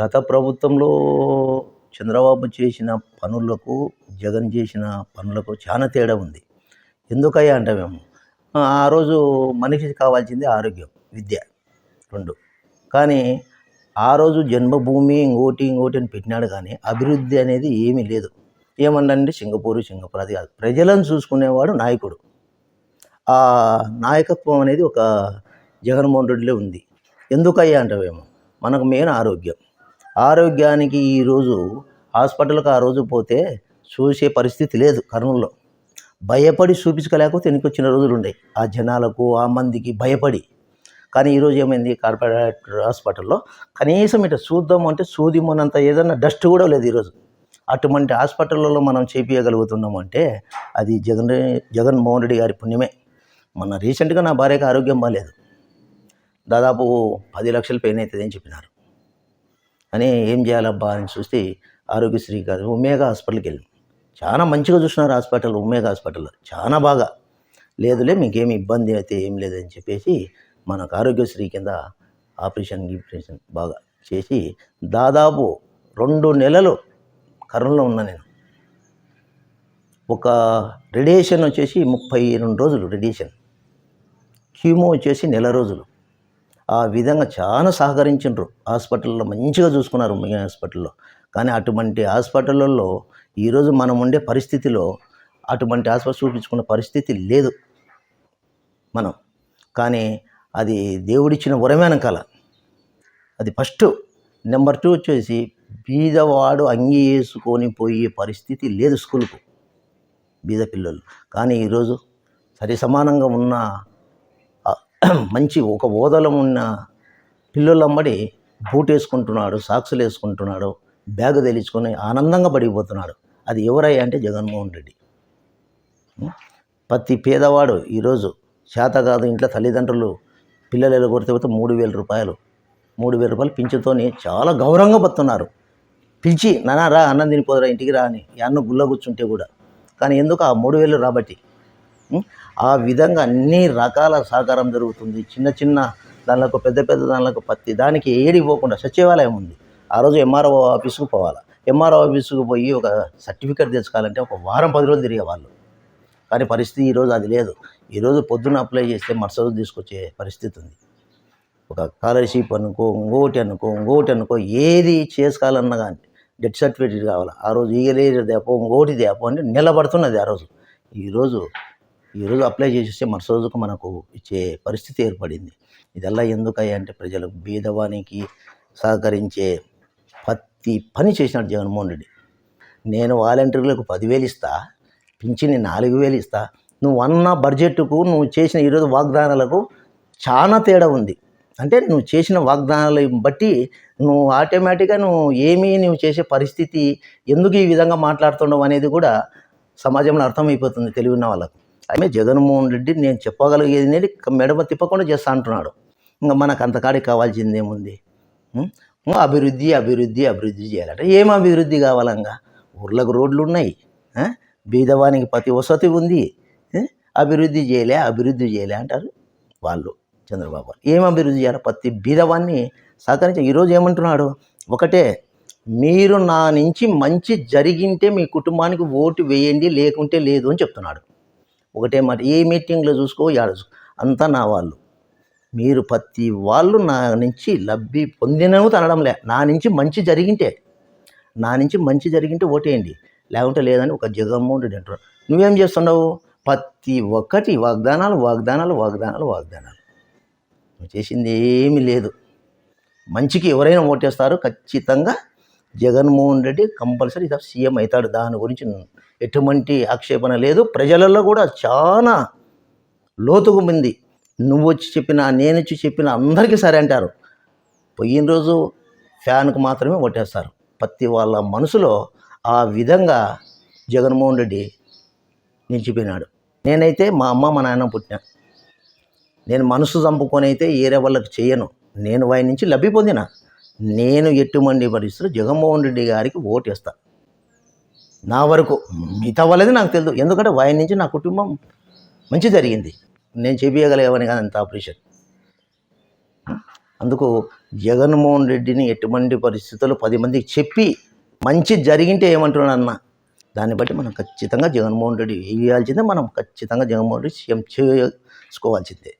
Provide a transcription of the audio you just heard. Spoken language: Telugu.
గత ప్రభుత్వంలో చంద్రబాబు చేసిన పనులకు జగన్ చేసిన పనులకు చాలా తేడా ఉంది. ఎందుకయ్యా అంటే మేము ఆ రోజు మనిషికి కావాల్సింది ఆరోగ్యం విద్య రెండు. కానీ ఆ రోజు జన్మభూమి ఇంకోటి ఇంకోటి అని పెట్టినాడు కానీ అభివృద్ధి అనేది ఏమీ లేదు. ఏమన్నంటే సింగపూరు సింగపూర్ అది కాదు. ప్రజలను చూసుకునేవాడు నాయకుడు. ఆ నాయకత్వం అనేది ఒక జగన్మోహన్ రెడ్డిలో ఉంది. ఎందుకయ్యా అంటావేమో మనకు మెయిన్ ఆరోగ్యం. ఆరోగ్యానికి ఈరోజు హాస్పిటల్కి ఆ రోజు పోతే చూసే పరిస్థితి లేదు కర్నూలులో. భయపడి చూపించుకోలేకపోతే వెనకొచ్చిన రోజులు ఉండే. ఆ జనాలకు ఆ మందికి భయపడి. కానీ ఈరోజు ఏమైంది? కార్పొరేట్ హాస్పిటల్లో కనీసం ఇట్లా చూద్దాం అంటే సూదిమోనంత ఏదన్నా డస్ట్ కూడా లేదు ఈరోజు అటువంటి హాస్పిటల్లో మనం చేపించగలుగుతున్నాం అంటే అది జగన్ జగన్మోహన్ రెడ్డి గారి పుణ్యమే. మొన్న రీసెంట్గా నా భార్యకి ఆరోగ్యం బాగాలేదు దాదాపు పది లక్షలు పెయిన్ అవుతుంది అని చెప్పినారు. అని ఏం చేయాలబ్బా అని చూస్తే ఆరోగ్యశ్రీ కాదు ఉమేగా హాస్పిటల్కి వెళ్ళాం. చాలా మంచిగా చూసినారు హాస్పిటల్ ఉమేగా హాస్పిటల్. చాలా బాగా. లేదులే మీకేమి ఇబ్బంది అయితే ఏం లేదని చెప్పేసి మనకు ఆరోగ్యశ్రీ కింద ఆపరేషన్ ఆపరేషన్ బాగా చేసి దాదాపు రెండు నెలలు కరోనాలో ఉన్నా నేను. ఒక రేడియేషన్ వచ్చేసి ముప్పై రెండు రోజులు రేడియేషన్. కీమో వచ్చేసి నెల రోజులు. ఆ విధంగా చాలా సహకరించారు హాస్పిటల్లో మంచిగా చూసుకున్నారు మిగిలిన హాస్పిటల్లో. కానీ అటువంటి హాస్పిటల్లో ఈరోజు మనం ఉండే పరిస్థితిలో అటువంటి హాస్పిటల్ చూపించుకున్న పరిస్థితి లేదు మనం. కానీ అది దేవుడిచ్చిన వరమే అనకాల అది ఫస్ట్. నెంబర్ టూ వచ్చేసి బీదవాడు అంగి వేసుకొని పోయే పరిస్థితి లేదు స్కూల్కు. బీద పిల్లలు. కానీ ఈరోజు సరి సమానంగా ఉన్న మంచి ఒక ఓదలం ఉన్న పిల్లలమ్మడి బూట్ వేసుకుంటున్నాడు సాక్సులు వేసుకుంటున్నాడు బ్యాగ్ తెలిచుకొని ఆనందంగా పడిపోతున్నాడు. అది ఎవరయ్యా అంటే జగన్మోహన్ రెడ్డి. ప్రతి పేదవాడు ఈరోజు చేత కాదు ఇంట్లో తల్లిదండ్రులు పిల్లలు ఎలగొడితే పోతే మూడు వేల రూపాయలు మూడు వేల రూపాయలు పింఛతోని చాలా గౌరవంగా పడుతున్నారు పిలిచి నానా రా అన్నం తినిపోదురా ఇంటికి రా అని అన్న గుల్ల కూర్చుంటే కూడా. కానీ ఎందుకు ఆ మూడు వేలు రాబట్టి? ఆ విధంగా అన్ని రకాల సహకారం జరుగుతుంది. చిన్న చిన్న దానిలకు పెద్ద పెద్ద దానిలకు ప్రతి దానికి ఏడికి పోకుండా సచివాలయం ఉంది. ఆ రోజు ఎంఆర్ఓ ఆఫీసుకు పోవాలి? ఎంఆర్ఓ ఆఫీసుకు పోయి ఒక సర్టిఫికేట్ తెచ్చుకోవాలంటే ఒక వారం పది రోజులు తిరిగే వాళ్ళు కానీ పరిస్థితి ఈరోజు అది లేదు. ఈరోజు పొద్దున్న అప్లై చేస్తే మరుసటి తీసుకొచ్చే పరిస్థితి ఉంది. ఒక స్కాలర్షిప్ అనుకో ఇంకోటి అనుకో ఇంకోటి అనుకో ఏది చేసుకోవాలన్నా కానీ డెత్ సర్టిఫికేట్ కావాలి? ఆ రోజు ఈగలేరు దేపో ఇంకోటి దేపో అంటే నిలబడుతున్నది ఆ రోజు. ఈరోజు ఈరోజు అప్లై చేసేస్తే మరుసటి రోజుకు మనకు ఇచ్చే పరిస్థితి ఏర్పడింది. ఇదల్లా ఎందుకయ్యా అంటే ప్రజలకు బీదవానికి సహకరించే ప్రతి పని చేసినాడు జగన్మోహన్ రెడ్డి. నేను వాలంటీర్లకు పదివేలు ఇస్తా పింఛని నాలుగు వేలు ఇస్తా నువ్వు అన్న బడ్జెట్కు నువ్వు చేసిన ఈరోజు వాగ్దానాలకు చాలా తేడా ఉంది. అంటే నువ్వు చేసిన వాగ్దానాలు బట్టి నువ్వు ఆటోమేటిక్గా నువ్వు ఏమీ నువ్వు చేసే పరిస్థితి ఎందుకు ఈ విధంగా మాట్లాడుతుండవు అనేది కూడా సమాజంలో అర్థమైపోతుంది తెలివి ఉన్న వాళ్ళకు. ఆమె జగన్మోహన్ రెడ్డి నేను చెప్పగలిగేది అనేది మెడమ తిప్పకుండా చేస్తా అంటున్నాడు. ఇంకా మనకు అంతకాడికి కావాల్సింది ఏముంది? అభివృద్ధి అభివృద్ధి అభివృద్ధి చేయాలంటే. ఏం అభివృద్ధి కావాలంగా ఊర్లకు రోడ్లు ఉన్నాయి. బీదవానికి ప్రతి వసతి ఉంది. అభివృద్ధి చేయలే అభివృద్ధి చేయలే అంటారు వాళ్ళు చంద్రబాబు ఏం అభివృద్ధి చేయాలి? ప్రతి బీదవాన్ని సహకరించి. ఈరోజు ఏమంటున్నాడు? ఒకటే మీరు నా నుంచి మంచి జరిగింటే మీ కుటుంబానికి ఓటు వేయండి లేకుంటే లేదు అని చెప్తున్నాడు. ఒకటే మాట ఏ మీటింగ్లో చూసుకో యాడ చూసుకో. అంతా నా వాళ్ళు. మీరు ప్రతి వాళ్ళు నా నుంచి లబ్ధి పొందినవు తనడంలే నా నుంచి మంచి జరిగింటే నా నుంచి మంచి జరిగింటే ఓటేయండి. లేకుంటే లేదని ఒక జగన్మోహన్ రెడ్డి నువ్వేం చేస్తున్నావు? ప్రతి ఒక్కటి వాగ్దానాలు వాగ్దానాలు వాగ్దానాలు వాగ్దానాలు. నువ్వు చేసింది ఏమీ లేదు. మంచికి ఎవరైనా ఓటేస్తారు ఖచ్చితంగా జగన్మోహన్ రెడ్డి కంపల్సరీ సీఎం అవుతాడు. దాని గురించి ఎటువంటి ఆక్షేపణ లేదు. ప్రజలలో కూడా చాలా లోతుగా ఉంది నువ్వు వచ్చి చెప్పినా నేను వచ్చి చెప్పినా అందరికీ సరే అంటారు. పోయిన రోజు ఫ్యాన్కు మాత్రమే ఓటేస్తారు. ప్రతి వాళ్ళ మనసులో ఆ విధంగా జగన్మోహన్ రెడ్డి నిలిచిపోయినాడు. నేనైతే మా అమ్మ మా నాన్న పుట్టిన. నేను మనసు చంపుకొని అయితే ఏరే వాళ్ళకి చేయను. నేను వారి నుంచి లబ్ధి పొందిన. నేను ఎటువంటి పరిస్థితులు జగన్మోహన్ రెడ్డి గారికి ఓటేస్తా. నా వరకు మిగతా వాళ్ళది నాకు తెలియదు. ఎందుకంటే వారి నుంచి నా కుటుంబం మంచి జరిగింది. నేను చేపించగలిగేవని కాదు అంత ఆపరేషన్ అందుకు జగన్మోహన్ రెడ్డిని ఎటువంటి పరిస్థితుల్లో పది మందికి చెప్పి మంచి జరిగింటే ఏమంటున్నాడు అన్న దాన్ని బట్టి మనం ఖచ్చితంగా జగన్మోహన్ రెడ్డి వేయాల్సిందే మనం ఖచ్చితంగా జగన్మోహన్ రెడ్డి సీఎం చేసుకోవాల్సిందే.